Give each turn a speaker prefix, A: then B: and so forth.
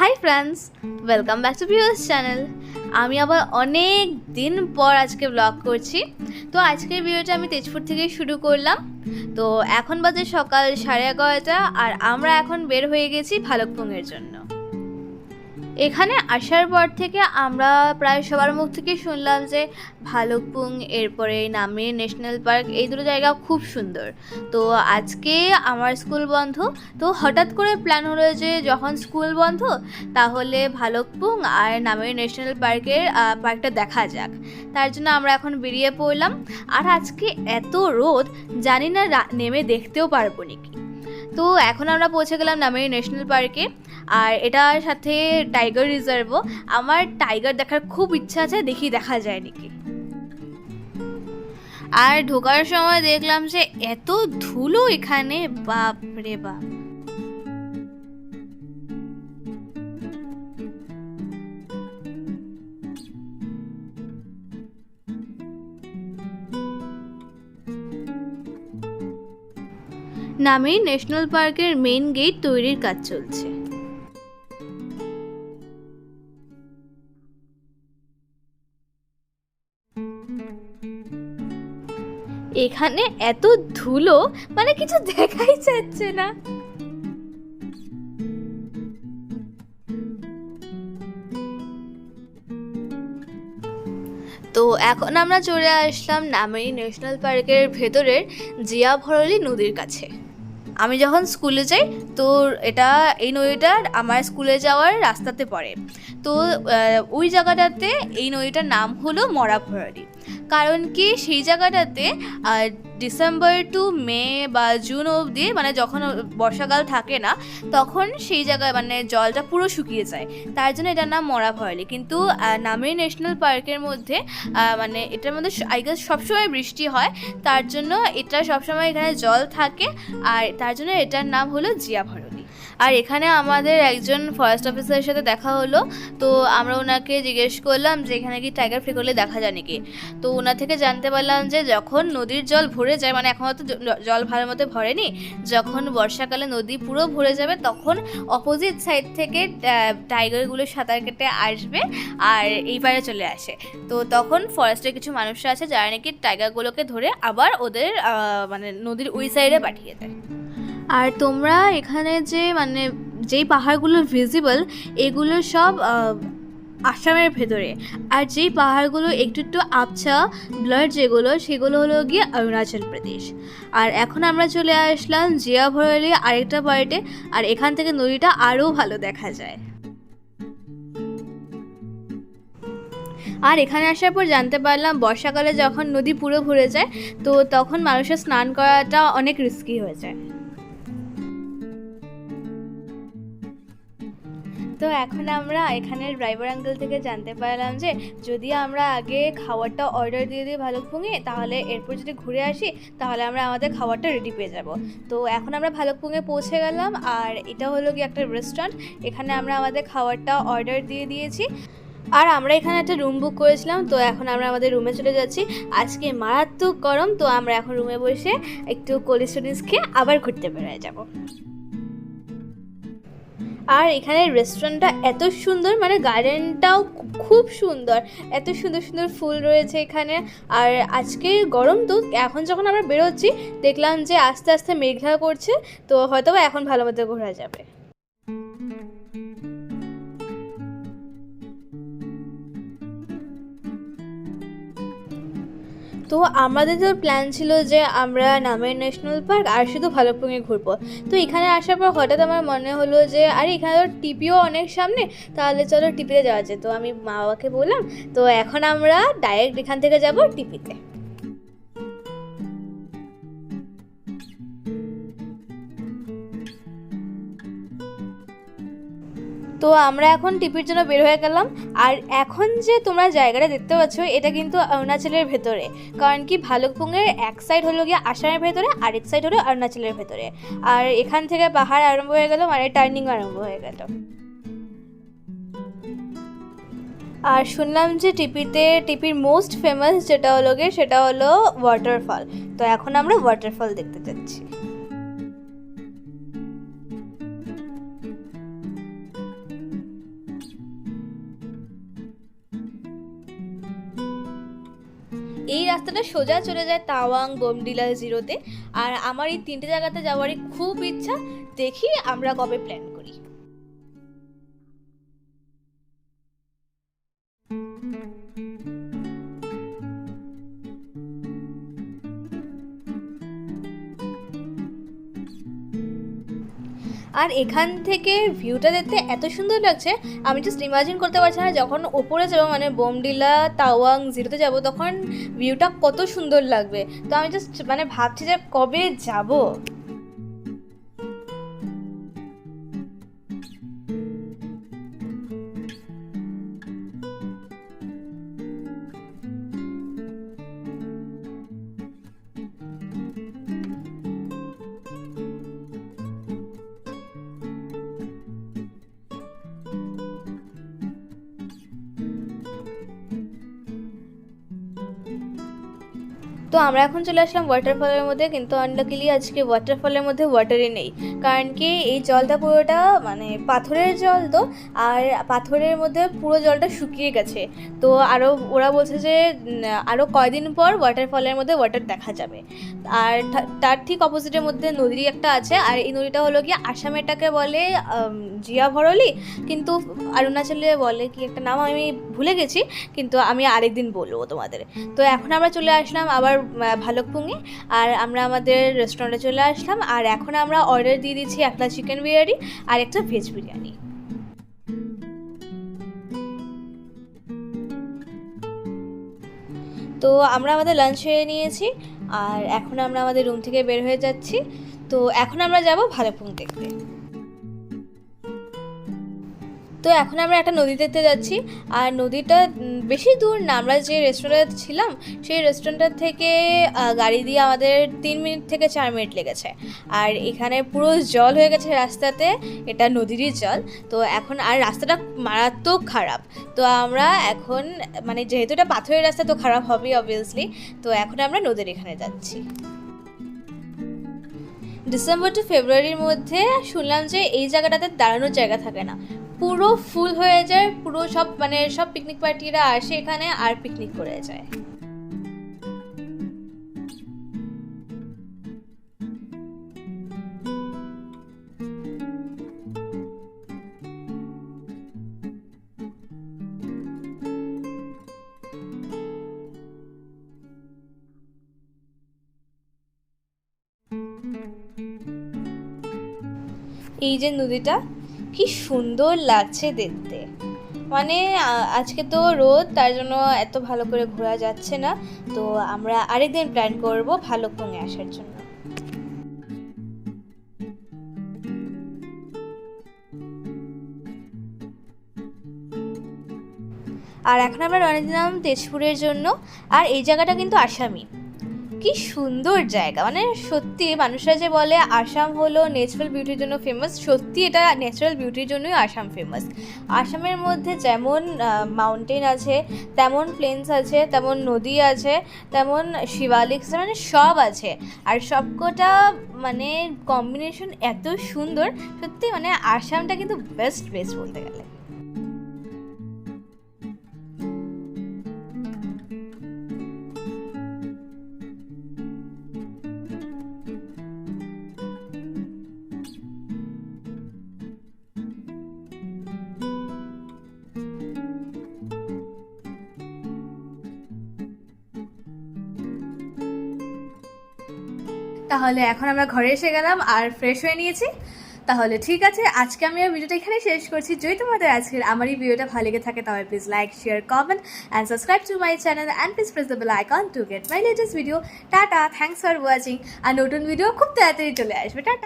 A: Hi friends welcome back to viewers channel আমি আবার অনেক দিন পর আজকে ব্লগ করছি। তো আজকের ভিডিওটা আমি তেজপুর থেকে শুরু করলাম। তো এখন বাজে সকাল সাড়ে এগারোটা আর আমরা এখন বের হয়ে গেছি ভালুকপুংয়ের জন্য। এখানে আসার পর থেকে আমরা প্রায় সবার মুখ থেকে শুনলাম যে ভালুকপুং এরপরে নামের ন্যাশনাল পার্ক, এই দুটো জায়গা খুব সুন্দর। তো আজকে আমার স্কুল বন্ধ, তো হঠাৎ করে প্ল্যান হলো যে যখন স্কুল বন্ধ, তাহলে ভালুকপুং আর নামের ন্যাশনাল পার্কের পার্কটা দেখা যাক। তার জন্য আমরা এখন বেরিয়ে পড়লাম। আর আজকে এত রোদ, জানি না নেমে দেখতেও পারব নাকি। তো এখন আমরা পৌঁছে গেলাম নামেরি ন্যাশনাল পার্কে। আর এটার সাথে টাইগার রিজার্ভও। আমার টাইগার দেখার খুব ইচ্ছা আছে, দেখি দেখা যায় নাকি। আর ঢোকার সময় দেখলাম যে এত ধুলো এখানে বাপ রে বাপ। নামেই ন্যাশনাল পার্কের মেইন গেট তৈরির কাজ চলছে। এখানে এত ধুলো মানে কিছু দেখাই যাচ্ছে না। তো এখন আমরা চলে আসলাম নামেরি ন্যাশনাল পার্কের ভেতরের জিয়া ভরলি নদীর কাছে। আমি যখন স্কুলে যাই তো এটা এই নদীটার আমার স্কুলে যাওয়ার রাস্তাতে পড়ে। তো ওই জায়গাটাতে এই নদীটার নাম হলো মরা ভরাড়ি। কারণ কি সেই জায়গাটাতে ডিসেম্বর টু মে বা জুন অবধি মানে যখন বর্ষাকাল থাকে না, তখন সেই জায়গায় মানে জলটা পুরো শুকিয়ে যায়। তার জন্য এটার নাম মরা ভরালি কিন্তু নামের ন্যাশনাল পার্কের মধ্যে মানে এটার মধ্যে আই গেস সবসময় বৃষ্টি হয়। তার জন্য এটা সবসময় এখানে জল থাকে। আর তার জন্য এটার নাম হলো জিয়া ভরলি আর এখানে আমাদের একজন ফরেস্ট অফিসারের সাথে দেখা হলো। তো আমরা ওনাকে জিজ্ঞেস করলাম যে, এখানে কি টাইগার ফ্রি করলে দেখা যায় নাকি? তো ওনার থেকে জানতে পারলাম যে, যখন নদীর জল ভরে যায় মানে এখনও তো জল ভালো মতো ভরেনি, যখন বর্ষাকালে নদী পুরো ভরে যাবে, তখন অপোজিট সাইড থেকে টাইগারগুলো সাঁতার কেটে আসবে আর এই পারে চলে আসে। তো তখন ফরেস্টের কিছু মানুষরা আছে, যারা নাকি টাইগারগুলোকে ধরে আবার ওদের মানে নদীর ওই সাইডে পাঠিয়ে দেয়। আর তোমরা এখানে যে মানে যেই পাহাড়গুলো ভিজিবল এগুলো সব আসামের ভেতরে। আর যেই পাহাড়গুলো একটু একটু আবছা ব্লার যেগুলো, সেগুলো হলো গিয়ে অরুণাচল প্রদেশ। আর এখন আমরা চলে আসলাম জিয়া ভরালি আরেকটা পার্টে আর এখান থেকে নদীটা আরও ভালো দেখা যায়। আর এখানে আসার পর জানতে পারলাম, বর্ষাকালে যখন নদী পুরো ভরে যায়, তো তখন মানুষের স্নান করাটা অনেক রিস্কি হয়ে যায়। তো এখন আমরা এখানের ড্রাইভার আঙ্কেল থেকে জানতে পারলাম যে যদি আমরা আগে খাবারটা অর্ডার দিয়ে দিই ভালুকপুংয়ে তাহলে এরপর যদি ঘুরে আসি, তাহলে আমরা আমাদের খাবারটা রেডি পেয়ে যাব। তো এখন আমরা ভালুকপুংয়ে পৌঁছে গেলাম, আর এটা হলো কি একটা রেস্টুরেন্ট এখানে আমরা আমাদের খাবারটা অর্ডার দিয়ে দিয়েছি। আর আমরা এখানে একটা রুম বুক করেছিলাম, তো এখন আমরা আমাদের রুমে চলে যাচ্ছি। আজকে মারাত্মক গরম, তো আমরা এখন রুমে বসে একটু কোল্ড স্টোরেজ খেয়ে আবার ঘুরতে বেরোয় যাব। আর এখানে রেস্টুরেন্টটা এত সুন্দর মানে গার্ডেনটাও খুব সুন্দর। এত সুন্দর সুন্দর ফুল রয়েছে এখানে। আর আজকে গরম তো, এখন যখন আমরা বেরোচ্ছি, দেখলাম যে আস্তে আস্তে মেঘলা করছে, তো হয়তো এখন ভালো মতো ঘোরা যাবে। তো আমাদের তো প্ল্যান ছিল যে আমরা নামের ন্যাশনাল পার্ক আর শুধু ভালুকপুংয়ে ঘুরবো। তো এখানে আসার পর হঠাৎ আমার মনে হলো যে, আরে, এখানে তো টিপিও অনেক সামনে, তাহলে চলো টিপিতে যাওয়া যায় তো আমি মা বাবাকে বললাম, তো এখন আমরা ডাইরেক্ট এখান থেকে যাব টিপিতে তো আমরা এখন টিপির জন্য বের হয়ে গেলাম। আর এখন যে তোমরা জায়গাটা দেখতে পাচ্ছ, এটা কিন্তু অরুণাচলের ভেতরে। কারণ কি ভালুকপুংয়ের এক সাইড হলো গিয়ে আসামের ভেতরে, আর এক সাইড হলো অরুণাচলের ভেতরে। আর এখান থেকে পাহাড় আরম্ভ হয়ে গেল মানে টার্নিং আরম্ভ হয়ে গেল। আর শুনলাম যে টিপিতে, টিপির মোস্ট ফেমাস যেটা হলো গিয়ে, সেটা হলো ওয়াটারফল তো এখন আমরা ওয়াটারফল দেখতে যাচ্ছি। এই রাস্তাটা সোজা চলে যায় তাওয়াং বোমডিলা জিরোতে। আর আমার এই তিনটে জায়গাতে যাওয়ারই খুব ইচ্ছা। দেখি আমরা কবে প্ল্যান আর এখান থেকে ভিউটা দেখতে এত সুন্দর লাগছে, আমি জাস্ট ইমাজিন করতে পারছি না, যখন ওপরে যাব মানে বোমডিলা, তাওয়াং, জিরোতে যাব, তখন ভিউটা কত সুন্দর লাগবে। তো আমি জাস্ট মানে ভাবছি যে কবে যাব। তো আমরা এখন চলে আসলাম ওয়াটারফলের মধ্যে, কিন্তু আনলাকিলি আজকে ওয়াটারফলের মধ্যে ওয়াটারই নেই। কারণ কি, এই জলটা পুরোটা মানে পাথরের জল তো, আর পাথরের মধ্যে পুরো জলটা শুকিয়ে গেছে। তো আরও ওরা বলছে যে আরও কয়দিন পর ওয়াটারফলের মধ্যে ওয়াটার দেখা যাবে। আর তার ঠিক অপোজিটের মধ্যে নদী একটা আছে, আর এই নদীটা হলো কি আসামেটাকে বলে জিয়া ভরলি। কিন্তু অরুণাচলে বলে কি একটা নাম আমি ভুলে গেছি, কিন্তু আমি আরেকদিন বলব তোমাদের। তো এখন আমরা চলে আসলাম আবার আহ, ভালুকপুংয়ে আর আমরা আমাদের রেস্টুরেন্টে চলে আসলাম। আর এখন আমরা অর্ডার দিয়ে দিচ্ছি একটা চিকেন বিরিয়ানি আর একটা ভেজ বিরিয়ানি। তো আমরা আমাদের লাঞ্চ সেরে নিয়েছি। আর এখন আমরা আমাদের রুম থেকে বের হয়ে যাচ্ছি। তো এখন আমরা যাব ভালুকপুং দেখতে। তো এখন আমরা একটা নদী দেখতে যাচ্ছি। আর নদীটা বেশি দূর না, আমরা যে রেস্টুরেন্টে ছিলাম, সেই রেস্টুরেন্টের থেকে গাড়ি দিয়ে আমাদের তিন মিনিট থেকে চার মিনিট লেগেছে। আর এখানে পুরো জল হয়ে গেছে রাস্তাতে, এটা নদীরই জল। তো এখন, আর রাস্তাটা মারাত্মক খারাপ। তো আমরা এখন মানে যেহেতু এটা পাথরের রাস্তা, তো খারাপ হবেই অবভিয়াসলি তো এখন আমরা নদীর এখানে যাচ্ছি। ডিসেম্বর টু ফেব্রুয়ারির মধ্যে শুনলাম যে এই জায়গাটাতে দাঁড়ানোর জায়গা থাকে না। পুরো ফুল হয়ে যায়, পুরো সব মানে সব পিকনিক পার্টিরা আসে এখানে আর পিকনিক করে যায়। এই যে নদীটা কি সুন্দর লাগছে দেখতে। মানে আজকে তো রোদ, তার জন্য এত ভালো করে ঘোরা যাচ্ছে না। তো আমরা আরেকদিন প্ল্যান করব ভালুকপুংয়ে আসার জন্য। আর এখন আমরা রওনা দিলাম তেজপুরের জন্য। আর এই জায়গাটা কিন্তু আসামি। কি সুন্দর জায়গা। মানে সত্যি মানুষরা যে বলে আসাম হলো ন্যাচারাল বিউটির জন্য ফেমাস সত্যি এটা ন্যাচারাল বিউটির জন্যই আসাম ফেমাস আসামের মধ্যে যেমন মাউন্টেন আছে, তেমন প্লেন্স আছে, তেমন নদী আছে, তেমন শিবালিক আছে মানে সব আছে। আর সবকটা মানে কম্বিনেশন এত সুন্দর, সত্যি মানে আসামটা কিন্তু বেস্ট বেস্ট বলতে গেলে। তাহলে এখন আমরা ঘরে এসে গেলাম আর ফ্রেশ হয়ে নিয়েছি। তাহলে ঠিক আছে, আজকে আমি আর ভিডিওটা এখানেই শেষ করছি। যদি তোমাদের আজকের আমার এই ভিডিওটা ভালো লেগে থাকে, তাহলে please like share comment and subscribe to my channel and please press the bell icon to get my latest video tata thanks for watching আর নতুন ভিডিও খুব তাড়াতাড়ি চলে আসবে। টাটা